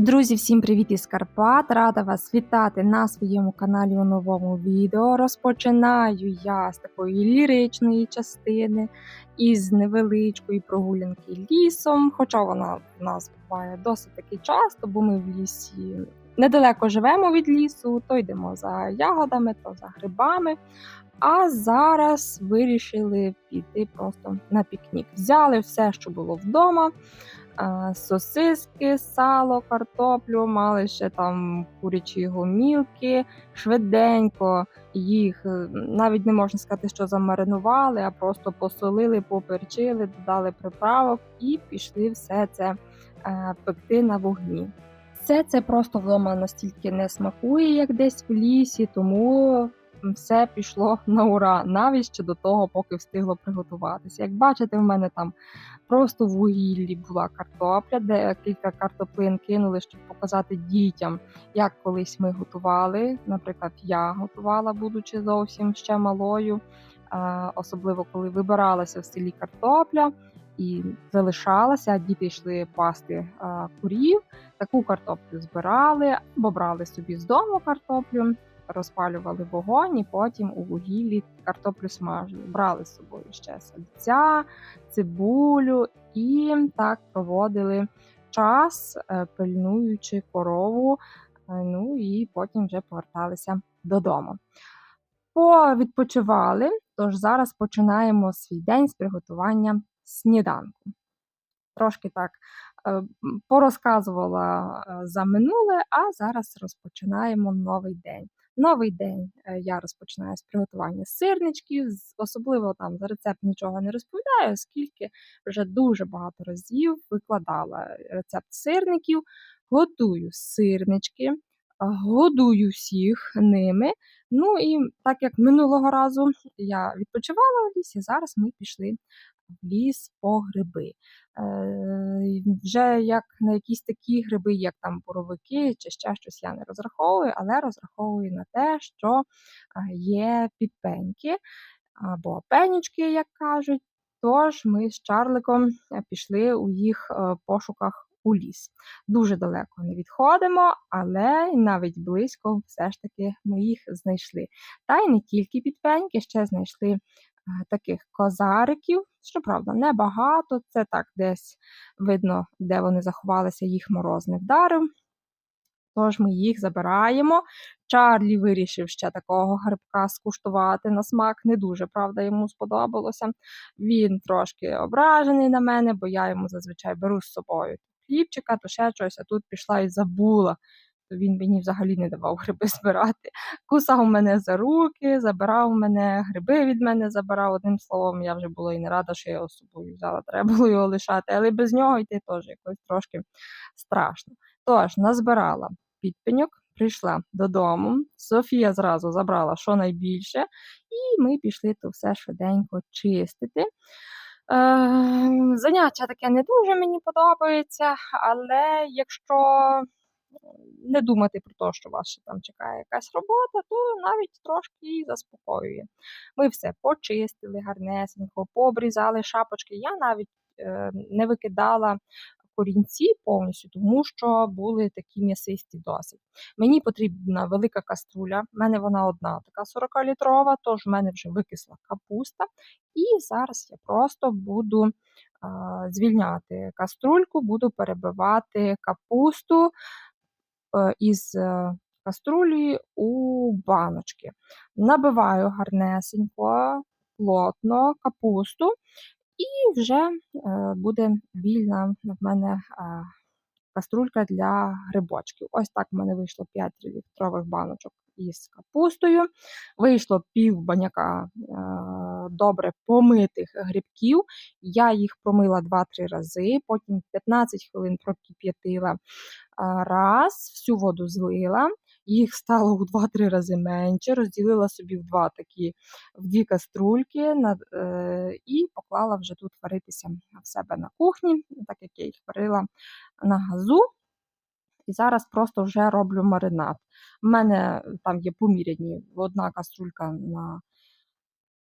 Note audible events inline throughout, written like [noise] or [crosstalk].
Друзі, всім привіт із Карпат! Рада вас вітати на своєму каналі у новому відео. Розпочинаю я з такої ліричної частини із невеличкої прогулянки лісом. Хоча вона в нас буває досить таки часто, бо ми в лісі недалеко живемо від лісу, то йдемо за ягодами, то за грибами. А зараз вирішили піти просто на пікнік. Взяли все, що було вдома сосиски, сало, картоплю, мали ще там курячі гомілки, швиденько їх е, навіть не можна сказати, що замаринували, а просто посолили, поперчили, додали приправок і пішли все це е, пекти на вогні. Все це просто вдома настільки не смакує, як десь в лісі, тому все пішло [laughs] на ура, навіть ще до того, поки встигло приготуватися. Як бачите, в мене там просто вугіллі була картопля, де кілька картоплин кинули, щоб показати дітям, як колись ми готували. Наприклад, я готувала, будучи зовсім ще малою, особливо коли вибиралася в селі картопля. І залишалася, діти йшли пасти а, курів, таку картоплю збирали або брали собі з дому картоплю, розпалювали вогонь і потім у вугіллі картоплю смажили. Брали з собою ще сальця, цибулю і так проводили час, е, пильнуючи корову. Е, ну і потім вже поверталися додому. Повідпочивали, тож зараз починаємо свій день з приготування сніданку. Трошки так е, порозказувала за минуле, а зараз розпочинаємо новий день. Новий день е, я розпочинаю з приготування сирничків, особливо там за рецепт нічого не розповідаю, оскільки вже дуже багато разів викладала рецепт сирників, готую сирнички, годую всіх ними. Ну і так як минулого разу я відпочивала в лісі, зараз ми пішли в ліс по гриби. Е, Вже як на якісь такі гриби, як там боровики чи ще щось я не розраховую, але розраховую на те, що є підпеньки або пенічки, як кажуть. Тож ми з Чарликом е, пішли у їх е, пошуках у ліс. Дуже далеко не відходимо, але навіть близько все ж таки ми їх знайшли. Та й не тільки підпеньки, ще знайшли таких козариків. Щоправда, небагато. Це так десь видно, де вони заховалися, їх мороз не вдарив. Тож ми їх забираємо. Чарлі вирішив ще такого грибка скуштувати на смак. Не дуже, правда, йому сподобалося. Він трошки ображений на мене, бо я йому зазвичай беру з собою хлібчика, то ще щось, а тут пішла і забула він мені взагалі не давав гриби збирати. Кусав мене за руки, забирав мене, гриби від мене забирав. Одним словом, я вже була і не рада, що я його собою взяла. Треба було його лишати, але без нього йти теж якось трошки страшно. Тож, назбирала підпеньок, прийшла додому. Софія зразу забрала що найбільше, і ми пішли то все швиденько чистити. Е, Заняття таке не дуже мені подобається, але якщо не думати про те, що вас ще там чекає якась робота, то навіть трошки заспокоює. Ми все почистили гарнесенько, пообрізали шапочки. Я навіть е, не викидала корінці повністю, тому що були такі м'ясисті досить. Мені потрібна велика каструля, в мене вона одна така 40-літрова, тож в мене вже викисла капуста. І зараз я просто буду е, звільняти каструльку, буду перебивати капусту. Е, із е, каструлі у баночки. Набиваю гарнесенько, плотно капусту, і вже е, буде вільна в мене каструлька для грибочків. Ось так в мене вийшло 5 літрових баночок із капустою. Вийшло пів баняка добре помитих грибків. Я їх промила 2-3 рази, потім 15 хвилин прокип'ятила раз, всю воду злила. Їх стало у 2-3 рази менше, розділила собі в два такі в дві каструльки е, і поклала вже тут варитися в себе на кухні, так як я їх варила на газу. І зараз просто вже роблю маринад. У мене там є поміряні одна каструлька на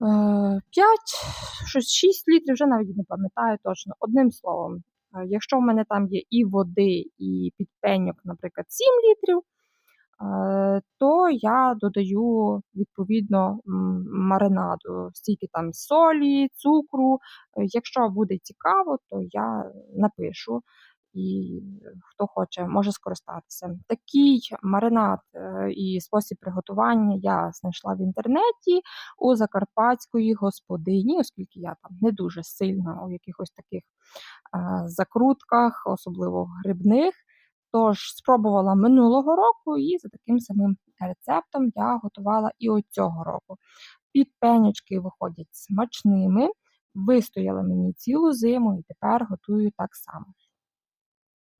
5, щось 6 літрів, вже навіть не пам'ятаю точно. Одним словом, Е, Якщо в мене там є і води, і підпеньок, наприклад, 7 літрів, е, то я додаю відповідно маринаду, стільки там солі, цукру. Е, Якщо буде цікаво, то я напишу. І хто хоче, може скористатися. Такий маринад е, і спосіб приготування я знайшла в інтернеті у закарпатської господині, оскільки я там не дуже сильна у якихось таких е, закрутках, особливо грибних. Тож спробувала минулого року, і за таким самим рецептом я готувала і от цього року. Підпенючки виходять смачними, вистояли мені цілу зиму і тепер готую так само.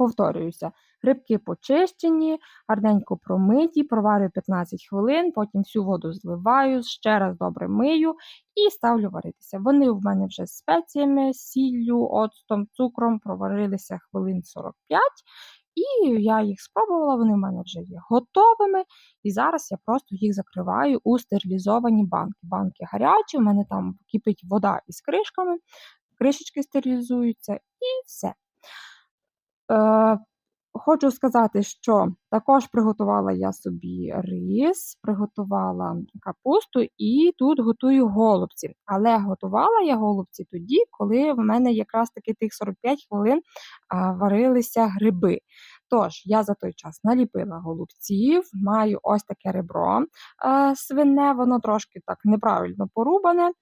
Повторююся, грибки почищені, гарненько промиті, проварюю 15 хвилин, потім всю воду зливаю, ще раз добре мию і ставлю варитися. Вони в мене вже з спеціями, сіллю, оцтом, цукром проварилися хвилин 45, і я їх спробувала, вони в мене вже є готовими. І зараз я просто їх закриваю у стерилізовані банки. Банки гарячі, в мене там кипить вода із кришками, кришечки стерилізуються і все. Е, Хочу сказати, що також приготувала я собі рис, приготувала капусту і тут готую голубці. Але готувала я голубці тоді, коли в мене якраз таки тих 45 хвилин варилися гриби. Тож, я за той час наліпила голубців, маю ось таке ребро свине, воно трошки так неправильно порубане.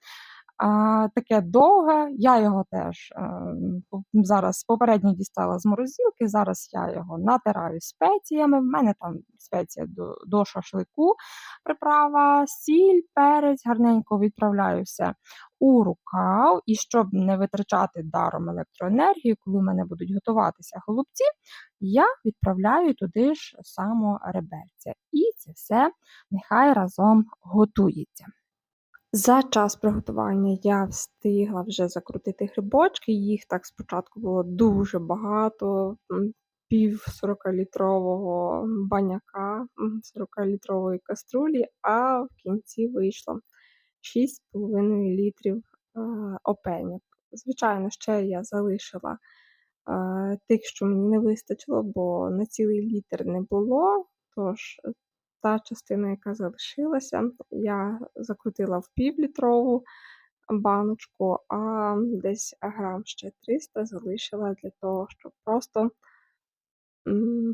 Таке довге. Я його теж е, зараз попередньо дістала з морозилки. Зараз я його натираю спеціями. В мене там спеція до, до шашлику, приправа, сіль, перець, гарненько відправляю все у рукав. І щоб не витрачати даром електроенергію, коли в мене будуть готуватися голубці, я відправляю туди ж само реберця. І це все нехай разом готується. За час приготування я встигла вже закрутити грибочки. Їх так спочатку було дуже багато, пів 40-літрового баняка, 40-літрової каструлі, а в кінці вийшло 6,5 літрів е, опеньок. Звичайно, ще я залишила е, тих, що мені не вистачило, бо на цілий літр не було. Тож та частина, яка залишилася, я закрутила в півлітрову баночку, а десь грам ще 300 залишила для того, щоб просто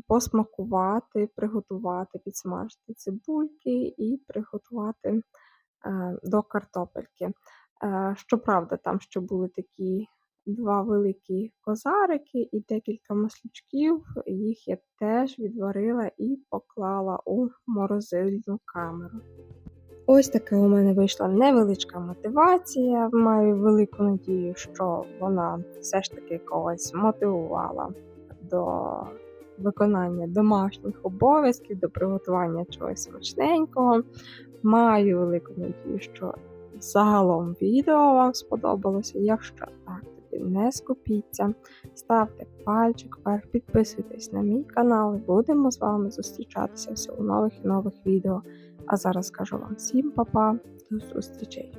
посмакувати, приготувати, підсмажити цибульки і приготувати е, до картопельки. Е, Щоправда, там ще були такі два великі козарики і декілька маслючків. Їх я теж відварила і поклала у морозильну камеру. Ось така у мене вийшла невеличка мотивація. Маю велику надію, що вона все ж таки когось мотивувала до виконання домашніх обов'язків, до приготування чогось смачненького. Маю велику надію, що загалом відео вам сподобалося. Якщо так, робити, не скупіться. Ставте пальчик вверх, підписуйтесь на мій канал і будемо з вами зустрічатися все у нових і нових відео. А зараз кажу вам всім па-па, до зустрічей!